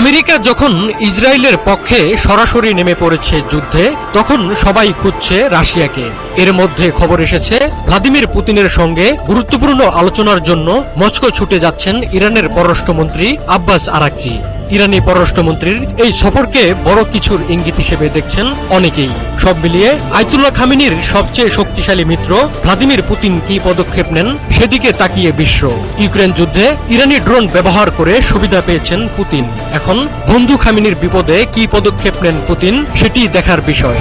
America যখন ইসরায়েলের পক্ষে সরাসরি নেমে পড়েছে যুদ্ধে, তখন সবাই খুঁজছে রাশিয়াকে। এর মধ্যে খবর এসেছে, ভ্লাদিমির পুতিনের সঙ্গে গুরুত্বপূর্ণ আলোচনার জন্য মস্কো ছুটে যাচ্ছেন ইরানের পররাষ্ট্রমন্ত্রী আব্বাস আরাকচি। ইরানি পররাষ্ট্রমন্ত্রীর এই সফরকে বড় কিছুর ইঙ্গিত হিসেবে দেখছেন অনেকেই। সব মিলিয়ে আইতুল্লাহ খামিনির সবচেয়ে শক্তিশালী মিত্র ভ্লাদিমির পুতিন কি পদক্ষেপ নেন সেদিকে তাকিয়ে বিশ্ব। ইউক্রেন যুদ্ধে ইরানি ড্রোন ব্যবহার করে সুবিধা পেয়েছেন পুতিন। এখন বন্ধু খামিনির বিপদে কি পদক্ষেপ নেন পুতিন সেটি দেখার বিষয়।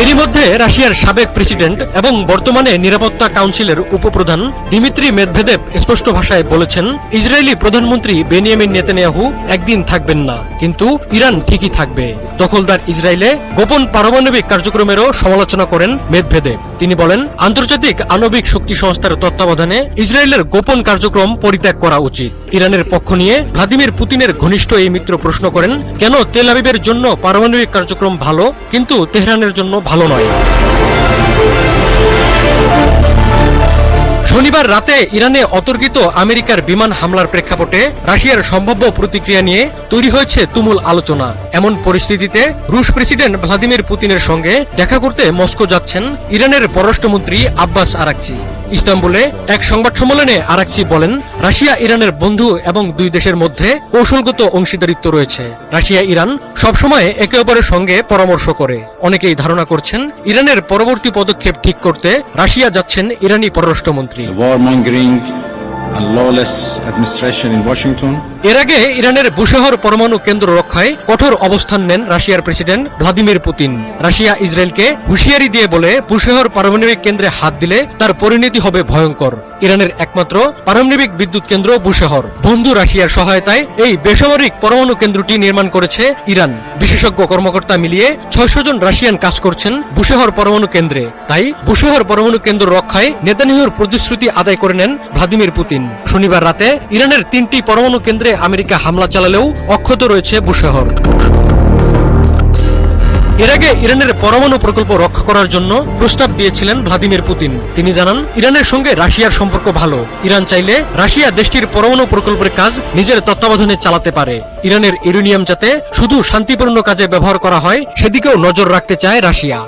এরই মধ্যে রাশিয়ার সাবেক প্রেসিডেন্ট এবং বর্তমানে নিরাপত্তা কাউন্সিলের উপপ্রধান দিমিত্রি মেদভেদেব স্পষ্ট ভাষায় বলেছেন, ইসরায়েলি প্রধানমন্ত্রী বেনিয়ামিন নেতানিয়াহু একদিন থাকবেন না, কিন্তু ইরান ঠিকই থাকবে। দখলদার ইসরায়েলে গোপন পারমাণবিক কার্যক্রমেরও সমালোচনা করেন মেদভেদেব তিনি বলেন, আন্তর্জাতিক আণবিক শক্তি সংস্থার তত্ত্বাবধানে ইসরায়েলের গোপন কার্যক্রম পরিত্যাগ করা উচিত। ইরানের পক্ষ নিয়ে ভ্লাদিমির পুতিনের ঘনিষ্ঠ এই মিত্র প্রশ্ন করেন, কেন তেল আবিবের জন্য পারমাণবিক কার্যক্রম ভালো, কিন্তু তেহরানের জন্য ভালো নয়? শনিবার রাতে ইরানে অতর্কিত আমেরিকার বিমান হামলার প্রেক্ষাপটে রাশিয়ার সম্ভাব্য প্রতিক্রিয়া নিয়ে তৈরি হয়েছে তুমুল আলোচনা। এমন পরিস্থিতিতে রুশ প্রেসিডেন্ট ভ্লাদিমির পুতিনের সঙ্গে দেখা করতে মস্কো যাচ্ছেন ইরানের পররাষ্ট্রমন্ত্রী আব্বাস আরাকচি। ইস্তাম্বুলে এক সংবাদ সম্মেলনে আরাকচি বলেন, রাশিয়া, ইরানের বন্ধু এবং দুই দেশের মধ্যে কৌশলগত অংশীদারিত্ব রয়েছে। রাশিয়া, ইরান সবসময় একে অপরের সঙ্গে পরামর্শ করে। অনেকেই ধারণা করছেন, ইরানের পরবর্তী পদক্ষেপ ঠিক করতে রাশিয়া যাচ্ছেন ইরানি পররাষ্ট্রমন্ত্রী। এর আগে ইরানের বুশেহর পরমাণু কেন্দ্র রক্ষায় কঠোর অবস্থান নেন রাশিয়ার প্রেসিডেন্ট ভ্লাদিমির পুতিন। রাশিয়া ইসরায়েলকে হুঁশিয়ারি দিয়ে বলে বুশেহর পারমাণবিক কেন্দ্রে হাত দিলে তার পরিণতি হবে ভয়ঙ্কর। ইরানের একমাত্র পারমাণবিক বিদ্যুৎ কেন্দ্র বুশেহর বন্ধু রাশিয়ার সহায়তায় এই বেসামরিক পরমাণু কেন্দ্রটি নির্মাণ করেছে ইরান। বিশেষজ্ঞ কর্মকর্তা মিলিয়ে ছয়শো জন রাশিয়ান কাজ করছেন বুশেহর পরমাণু কেন্দ্রে। তাই বুশেহর পরমাণু কেন্দ্র রক্ষায় নেতানিয়াহুর প্রতিশ্রুতি আদায় করে নেন ভ্লাদিমির পুতিন। শনিবার রাতে ইরানের তিনটি পরমাণু কেন্দ্রে আমেরিকা হামলা চালালেও অক্ষত রয়েছে বুশেহর এর আগে ইরানের পরমাণু প্রকল্প রক্ষা করার জন্য প্রস্তাব দিয়েছিলেন ভ্লাদিমির পুতিন। তিনি জানান, ইরানের সঙ্গে রাশিয়ার সম্পর্ক ভালো। ইরান চাইলে রাশিয়া দেশটির পরমাণু প্রকল্পের কাজ নিজের তত্ত্বাবধানে চালাতে পারে। ইরানের ইউরেনিয়াম যাতে শুধু শান্তিপূর্ণ কাজে ব্যবহার করা হয়, সেদিকেও নজর রাখতে চায় রাশিয়া।